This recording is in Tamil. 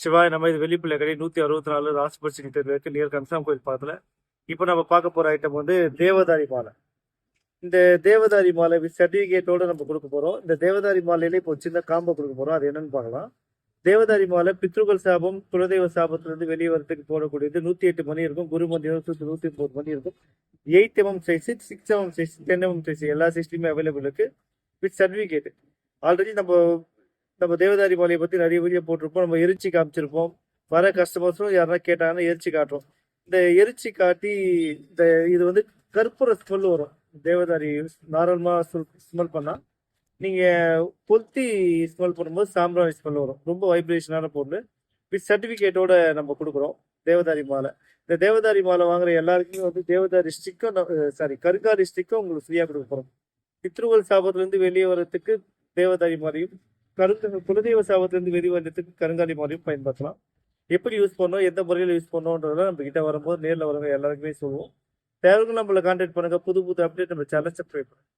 சிவாய் நம்ம இது வெள்ளிப்பிள்ளை கடை நூற்றி அறுபத்தி நாலு ராசிபட்சி கிட்ட இருக்கு நியர் கன்சாம் கோயில் பக்கத்தில் இப்போ நம்ம பார்க்க போகிற ஐட்டம் வந்து தேவதாரி மாலை. இந்த தேவதாரி மாலை வித் சர்டிஃபிகேட்டோட நம்ம கொடுக்க போகிறோம் இந்த தேவதாரி மாலையில இப்போ சின்ன காம்போ கொடுக்க போகிறோம் அது என்னன்னு பார்க்கலாம். தேவதாரி மாலை பித்ருகள் சாபம் குலதெய்வ சாபத்திலிருந்து வெளியே வரத்துக்கு போடக்கூடியது நூற்றி எட்டு மணி இருக்கும். குரு மந்திரம் நூற்றி நூற்றி ஒன்பது மணி இருக்கும். Eight M M size six M M size ten M M size எல்லா சைஸ்லையுமே அவைலபிள் இருக்கு. வித் சர்டிஃபிகேட் ஆல்ரெடி நம்ம நம்ம தேவதாரி மாலையை பற்றி நிறைய வீடியோ போட்டிருப்போம். நம்ம எரிச்சி காமிச்சிருப்போம். வர கஸ்டமர்ஸும் யாருன்னா கேட்டாங்கன்னா எரிச்சி காட்டுறோம். இந்த எரிச்சி காட்டி இந்த இது வந்து கற்பூர ஸ்மெல் வரும். தேவதாரி நார்மலாக ஸ்மெல் பண்ணால் நீங்கள் பொத்தி ஸ்மெல் பண்ணும்போது சாம்பிராணி ஸ்மெல் வரும். ரொம்ப வைப்ரேஷனான பொருள். வித் சர்டிஃபிகேட்டோட நம்ம கொடுக்குறோம். தேவதாரி மாலை. இந்த தேவதாரி மாலை வாங்குற எல்லாருக்குமே வந்து தேவதாரி ஸ்டிக்கும் சாரி கருங்காரி ஸ்டிக்கும் உங்களுக்கு ஃப்ரீயாக கொடுக்க போகிறோம் பித்ருவல் சாபத்துலேருந்து வெளியே வர்றதுக்கு தேவதாரி மாலையும் கருத்து குலதெய்வ சாபத்திலிருந்து வெளியே வர்றதுக்கு கருங்காலி மாதிரியும் பயன்படுத்தலாம். எப்படி யூஸ் பண்ணோம் எந்த முறையில் யூஸ் பண்ணோன்றத நம்ம கிட்ட வரும்போது நேரில் வரவங்க எல்லாருக்குமே சொல்லுவோம். தேவைகள் நம்மளை கான்டாக்ட் பண்ணுங்க. புது புது அப்டேட் நம்ம சேனல் சப்ஸ்கிரைப் பண்ணுங்க.